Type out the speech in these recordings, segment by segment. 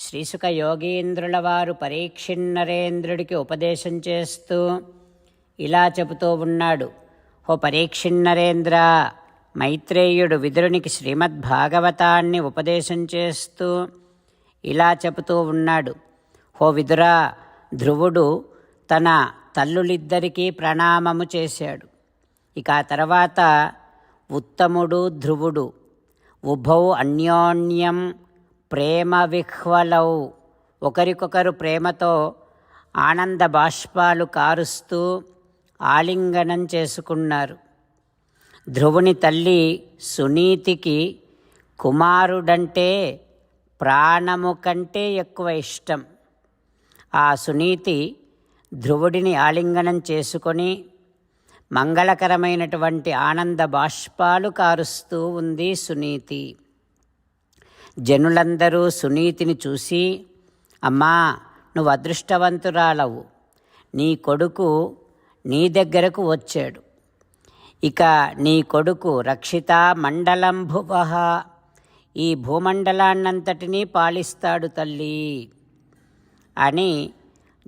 శ్రీసుక యోగీంద్రుల వారు పరీక్షిన్నరేంద్రుడికి ఉపదేశం చేస్తూ ఇలా చెబుతూ ఉన్నాడు. ఓ పరీక్షిన్నరేంద్ర మైత్రేయుడు విదురునికి శ్రీమద్భాగవతాన్ని ఉపదేశం చేస్తూ ఇలా చెబుతూ ఉన్నాడు. ఓ విదురా ధ్రువుడు తన తల్లులిద్దరికీ ప్రణామము చేశాడు. ఇక ఆ తర్వాత ఉత్తముడు ధ్రువుడు ఉభౌ అన్యోన్యం ప్రేమ విహ్వలౌ. ఒకరికొకరు ప్రేమతో ఆనంద బాష్పాలు కారుస్తూ ఆలింగనం చేసుకున్నారు. ధ్రువుని తల్లి సునీతికి కుమారుడంటే ప్రాణము కంటే ఎక్కువ ఇష్టం. ఆ సునీతి ధ్రువుడిని ఆలింగనం చేసుకొని మంగళకరమైనటువంటి ఆనంద బాష్పాలు కారుస్తూ ఉంది సునీతి. జనులందరూ సునీతిని చూసి అమ్మా నువ్వు అదృష్టవంతురాలవు. నీ కొడుకు నీ దగ్గరకు వచ్చాడు. ఇక నీ కొడుకు రక్షిత మండలం భువ. ఈ భూమండలాన్నంతటినీ పాలిస్తాడు తల్లి అని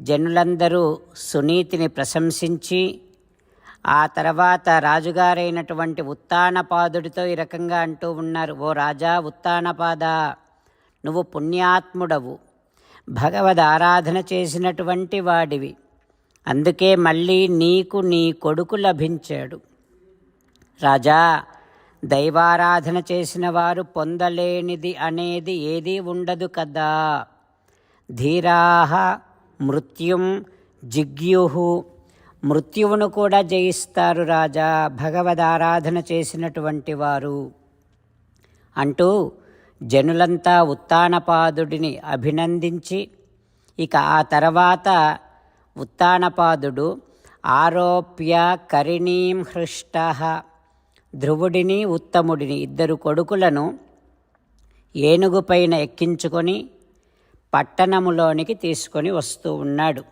జనులందరూ సునీతిని ప్రశంసించి ఆ తర్వాత రాజుగారైనటువంటి ఉత్తానపాదుడితో ఈ రకంగా అంటూ ఉన్నారు ఓ రాజా ఉత్తానపాద నువ్వు పుణ్యాత్ముడవు. భగవద్ ఆరాధన చేసినటువంటి వాడివి. అందుకే మళ్ళీ నీకు నీ కొడుకు లభించాడు. రాజా దైవారాధన చేసిన వారు పొందలేనిది అనేది ఏదీ ఉండదు కదా. ధీరాహ మృత్యుం జిగ్యు మృత్యువును కూడా జయిస్తారు రాజా. భగవదారాధన చేసినటువంటి వారు. అంటూ జనులంతా ఉత్తానపాదుడిని అభినందించి ఇక ఆ తర్వాత ఉత్తానపాదుడు ఆరోప్య కరిణీం హృష్ట ధ్రువుడిని ఉత్తముడిని ఇద్దరు కొడుకులను ఏనుగుపైన ఎక్కించుకొని పట్టణములోనికి తీసుకొని వస్తూ ఉన్నాడు.